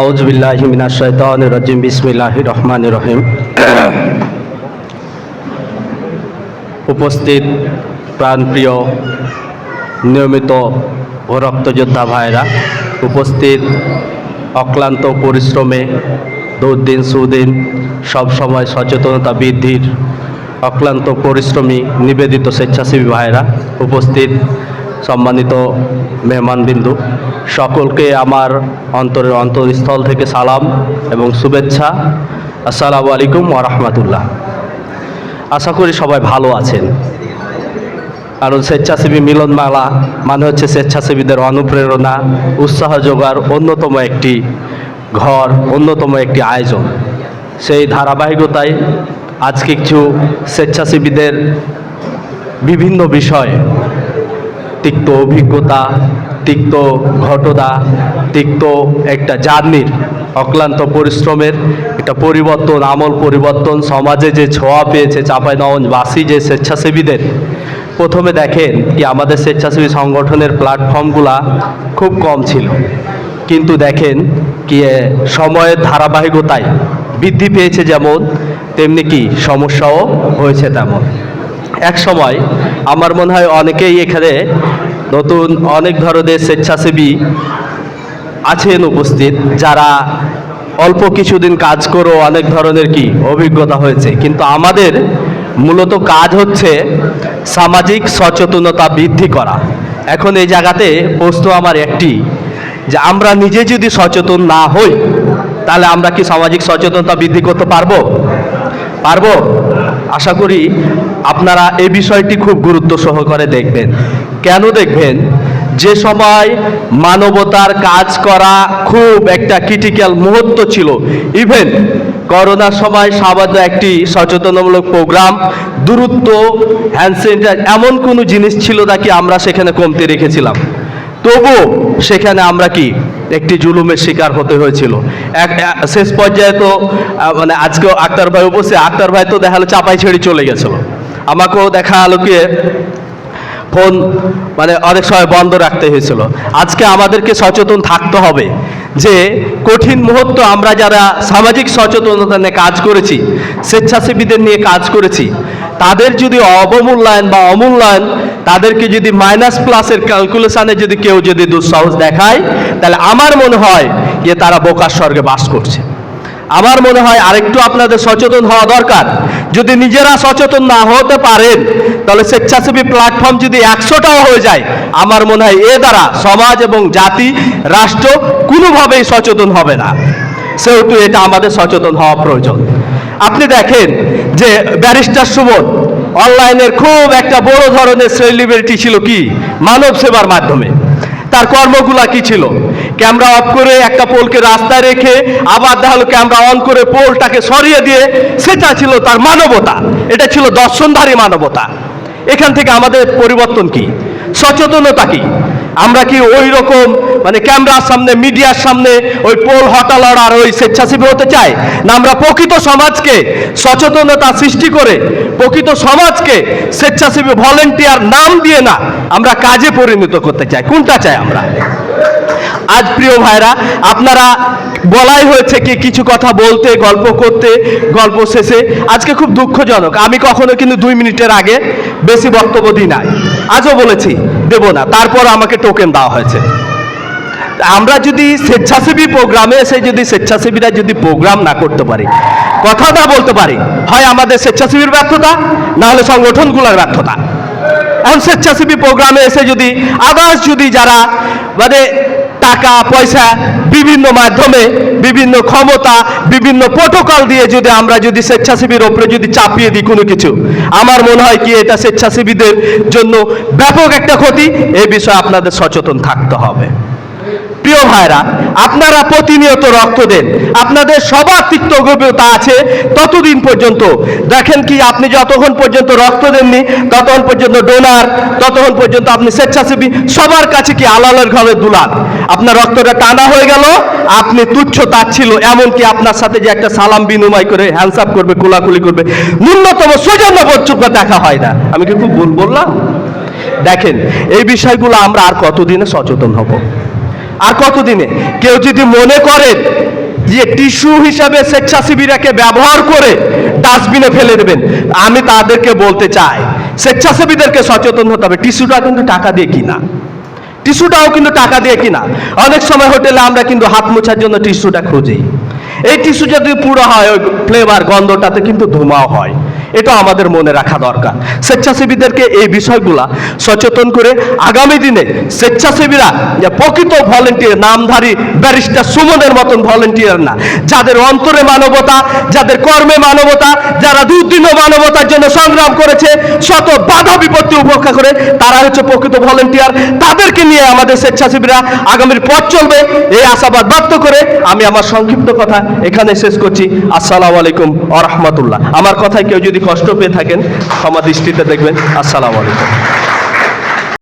আউজবিল্লাহিমিনাশাইতানির বিসমিল্লাহ রহমান রহিম। উপস্থিত প্রাণপ্রিয়, নিয়মিত ও রক্তযোদ্ধা ভাইরা, উপস্থিত অক্লান্ত পরিশ্রমে দুর্দিন সুদিন সবসময় সচেতনতা বৃদ্ধির অক্লান্ত পরিশ্রমী নিবেদিত স্বেচ্ছাসেবী ভাইরা উপস্থিত। সম্মানিত মেহমানবিন্দু সকলকে আমার অন্তরের অন্তরস্থল থেকে সালাম এবং শুভেচ্ছা। আসসালামু আলাইকুম ওরহমতুল্লাহ আশা করি সবাই ভালো আছেন। কারণ স্বেচ্ছাসেবী মিলন মেলা মানে হচ্ছে স্বেচ্ছাসেবীদের অনুপ্রেরণা, উৎসাহ যোগার অন্যতম একটি ঘর, অন্যতম একটি আয়োজন। সেই ধারাবাহিকতায় আজকে কিছু স্বেচ্ছাসেবীদের বিভিন্ন বিষয়ে তিক্ত অভিজ্ঞতা, তিক্ত ঘটনা, তিক্ত একটা জার্নির অক্লান্ত পরিশ্রমের একটা পরিবর্তন, আমল পরিবর্তন, সমাজে যে ছোঁয়া পেয়েছে চাঁপাইনবাসী যে স্বেচ্ছাসেবীদের। প্রথমে দেখেন কি আমাদের স্বেচ্ছাসেবী সংগঠনের প্ল্যাটফর্মগুলা খুব কম ছিল। কিন্তু দেখেন কি সময়ের ধারাবাহিকতায় বৃদ্ধি পেয়েছে যেমন, তেমনি কি সমস্যাও হয়েছে তেমন। এক সময় আমার মনে হয় অনেকেই এখানে নতুন অনেক ধরনের স্বেচ্ছাসেবী আছেন উপস্থিত, যারা অল্প কিছুদিন কাজ করেও অনেক ধরনের কি অভিজ্ঞতা হয়েছে। কিন্তু আমাদের মূলত কাজ হচ্ছে সামাজিক সচেতনতা বৃদ্ধি করা। এখন এই জায়গাতে প্রশ্ন আমার একটি, যে আমরা নিজে যদি সচেতন না হই, তাহলে আমরা কি সামাজিক সচেতনতা বৃদ্ধি করতে পারব? পারব? আশা করি আপনারা এই বিষয়টি খুব গুরুত্ব সহকারে দেখবেন। কেন দেখবেন? যে সময় মানবতার কাজ করা খুব একটা ক্রিটিক্যাল মুহূর্ত ছিল। ইভেন করোনার সময় সামান্য একটি সচেতনমূলক প্রোগ্রাম দূরত্ব হ্যান্ড স্যানিটাইজ এমন কোনো জিনিস ছিল নাকি আমরা সেখানে কমতে রেখেছিলাম। তবু সেখানে আমরা কি একটি জুলুমের শিকার হতে হয়েছিল। এক শেষ পর্যায়ে তো মানে আজকেও আক্তার ভাই উপস্থিত, আক্তার ভাই তো দেখা হলো চাপাই ছেড়ে চলে গেছিল। আমাকেও দেখা আলোকে ফোন মানে অনেক সময় বন্ধ রাখতে হয়েছিল। আজকে আমাদেরকে সচেতন থাকতে হবে যে কঠিন মুহূর্ত আমরা যারা সামাজিক সচেতনতা নিয়ে কাজ করেছি, স্বেচ্ছাসেবীদের নিয়ে কাজ করেছি, তাদের যদি অবমূল্যায়ন বা অমূল্যায়ন, তাদেরকে যদি মাইনাস প্লাসের ক্যালকুলেশনে যদি কেউ যদি দুঃসাহস দেখায়, তাহলে আমার মনে হয় যে তারা বোকার স্বর্গে বাস করছে। আমার মনে হয় আরেকটু আপনাদের সচেতন হওয়া দরকার। যদি নিজেরা সচেতন না হতে পারেন, তাহলে স্বেচ্ছাসেবী প্ল্যাটফর্ম যদি একশোটাও হয়ে যায়, আমার মনে হয় এ দ্বারা সমাজ এবং জাতি, রাষ্ট্র কোনোভাবেই সচেতন হবে না। সেহেতু এটা আমাদের সচেতন হওয়া প্রয়োজন। আপনি দেখেন যে ব্যারিস্টার সুমন, অনলাইনের খুব একটা বড় ধরনের সেলিব্রিটি ছিল কি? মানব সেবার মাধ্যমে। তার কর্মগুলা কি ছিল? ক্যামেরা অফ করে একটা পোলকে রাস্তায় রেখে, আবার দেখা হলো ক্যামেরা অন করে পোলটাকে সরিয়ে দিয়ে, সেটা ছিল তার মানবতা। এটা ছিল দর্শনধারী মানবতা। এখান থেকে আমাদের পরিবর্তন কি? সচেতনতা কি? আমরা কি ওই রকম মানে ক্যামেরার সামনে, মিডিয়ার সামনে ওই পোল হটালর আর ওই স্বেচ্ছাসেবী হতে চাই না আমরা প্রকৃত সমাজকে সচেতনতা সৃষ্টি করে, প্রকৃত সমাজকে স্বেচ্ছাসেবী ভলেন্টিয়ার নাম দিয়ে না আমরা কাজে পরিণত করতে চাই। কোনটা চাই আমরা? আজ প্রিয় ভাইরা, আপনারা বলাই হয়েছে কি কিছু কথা বলতে, গল্প করতে, গল্প শেষে। আজকে খুব দুঃখজনক। আমি কখনো কিন্তু দুই মিনিটের আগে বেশি বক্তব্য দিই নাই। আজও বলেছি, দেব না। তারপর আমাকে টোকেন দেওয়া হয়েছে। আমরা যদি স্বেচ্ছাসেবী প্রোগ্রামে এসে যদি স্বেচ্ছাসেবীরা যদি প্রোগ্রাম না করতে পারি, কথা না বলতে পারি, হয় আমাদের স্বেচ্ছাসেবীর ব্যর্থতা, না হলে সংগঠনগুলোর ব্যর্থতা। এখন স্বেচ্ছাসেবী প্রোগ্রামে এসে যদি আদার্স যদি যারা মানে টাকা, পয়সা বিভিন্ন মাধ্যমে, বিভিন্ন ক্ষমতা, বিভিন্ন প্রোটোকল দিয়ে যদি আমরা যদি স্বেচ্ছাসেবীর ওপরে যদি চাপিয়ে দিই কোনো কিছু, আমার মনে হয় কি এটা স্বেচ্ছাসেবীদের জন্য ব্যাপক একটা ক্ষতি, এ বিষয়ে আপনাদের সচেতন থাকতে হবে। ভাইরা, আপনারা প্রতিনিয়ত রক্ত দেন। আপনাদের সবার তিক্ত গভীরতা আছে ততদিন পর্যন্ত। দেখেন কি, আপনি যতক্ষণ পর্যন্ত রক্ত দেননি, ততক্ষণ পর্যন্ত ডোনার ততক্ষণ পর্যন্ত আপনি স্বেচ্ছাসেবী, সবার কাছে কি আলালের ঘরে দুলান আপনার রক্তটা টানা হয়ে গেল, আপনি তুচ্ছ তাচ্ছিল এমনকি আপনার সাথে যে একটা সালাম বিনিময় করে হ্যান্ডসাপ করবে, কোলাকুলি করবে, ন্যূনতম সৌজন্য বোধযোগ্য দেখা হয় না। আমি কি খুব ভুল বললাম? দেখেন, এই বিষয়গুলো আমরা আর কতদিনে সচেতন হব? আর কতদিনে? কেউ যদি মনে করেন যে টিস্যু হিসাবে স্বেচ্ছাসেবীরাকে ব্যবহার করে ডাস্টবিনে ফেলে দেবেন, আমি তাদেরকে বলতে চাই, স্বেচ্ছাসেবীদেরকে সচেতন হতে হবে। টিস্যুটা কিন্তু টাকা দিয়ে কিনা। টিস্যুটাও কিন্তু টাকা দিয়ে কিনা। অনেক সময় হোটেলে আমরা কিন্তু হাত মোছার জন্য টিস্যুটা খুঁজি। এই টিস্যু যদি পুরো হয়, ওই ফ্লেভার গন্ধটাতে কিন্তু ধোঁয়াও হয়। এটা আমাদের মনে রাখা দরকার। স্বেচ্ছাসেবীদেরকে এই বিষয়গুলা সচেতন করে আগামী দিনে স্বেচ্ছাসেবীরা যে প্রকৃত ভলেন্টিয়ার নামধারী ব্যারিস্টার সুমনের মতন ভলেন্টিয়ার না, যাদের অন্তরে মানবতা, যাদের কর্মে মানবতা, যারা দুদিনও মানবতার জন্য সংগ্রাম করেছে, শত বাধা বিপত্তি উপেক্ষা করে, তারা হচ্ছে প্রকৃত ভলেন্টিয়ার তাদেরকে নিয়ে আমাদের স্বেচ্ছাসেবীরা আগামীর পথ চলবে, এই আশাবাদ ব্যক্ত করে আমি আমার সংক্ষিপ্ত কথা এখানে শেষ করছি। আসসালামু আলাইকুম আ রহমতুল্লাহ। আমার কথায় কেউ যদি কষ্ট পেয়ে থাকেন ক্ষমা দৃষ্টিতে দেখবেন। আসসালামু আলাইকুম।